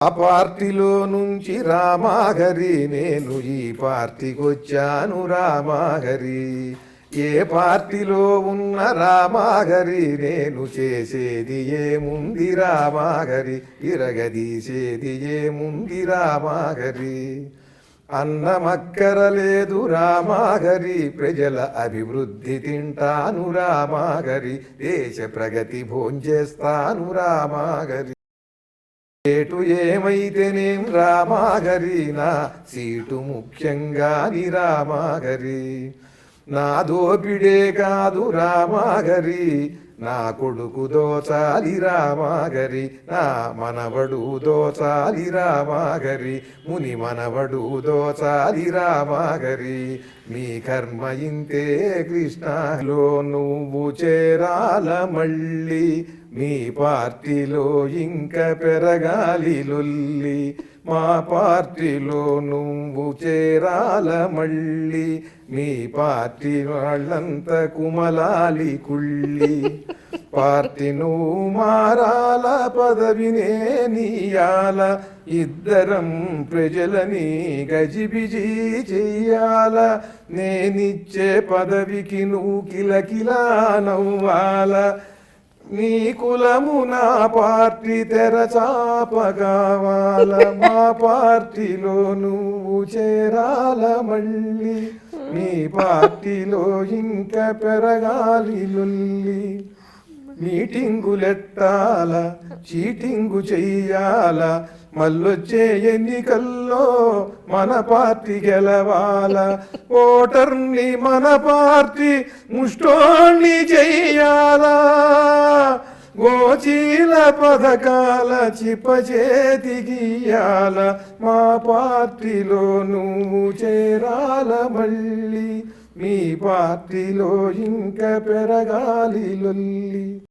ఆ పార్టీలో నుంచి రామాగరి నేను ఈ పార్టీకి వచ్చాను రామాగరి ఏ పార్టీలో ఉన్న రామాగరి నేను చేసేది ఏముంది రామాగరి ఇరగదీసేది ఏముంది రామాగరి అన్నమక్కరలేదు రామాగరి ప్రజల అభివృద్ధి తింటాను రామాగరి దేశ ప్రగతి భోంచేస్తాను రామాగరి ఏటు ఏమైతేనేం రామాగరి నా సీటు ముఖ్యంగా ని రామాగరి. నా దోపిడే కాదు రామాగరి నా కొడుకు దోచాలి రామాగరి నా మనవడు దోచాలి రామాగరి ముని మనవడు దోచాలి రామాగరి. మీ కర్మ ఇంతే కృష్ణలో నువ్వు చేరాల మళ్ళీ మీ పార్టీలో ఇంకా పెరగాలి లొల్లి. మా పార్టీలో నువ్వు చేరాల మళ్ళీ. మీ పార్టీ వాళ్ళంతా కుమలాలి కుళ్ళి. పార్టీ నువ్వు మారాల పదవినే నీయాల. ఇద్దరం ప్రజలని గజిబిజి చెయ్యాల. నేనిచ్చే పదవికి నువ్వు కిలకిలా నవ్వాల. నీ కులము నా పార్టీ తెరచాపగావాల మా పార్టీలో నువ్వు చేరాల మళ్ళీ. నీ పార్టీలో ఇంకా పెరగాలి లొల్లి. మీటింగులెట్టాల చీటింగు చెయ్యాల మళ్ళొచ్చే ఎన్నికల్లో మన పార్టీ గెలవాల. ఓటర్ని మన పార్టీ ముష్టోణ్ణి చెయ్యాలా. పథకాల చిపచేతికియాల మా పార్టీలో నువ్వు చేరాల మళ్ళీ. మీ పార్టీలో ఇంకా పెరగాలి లొల్లి.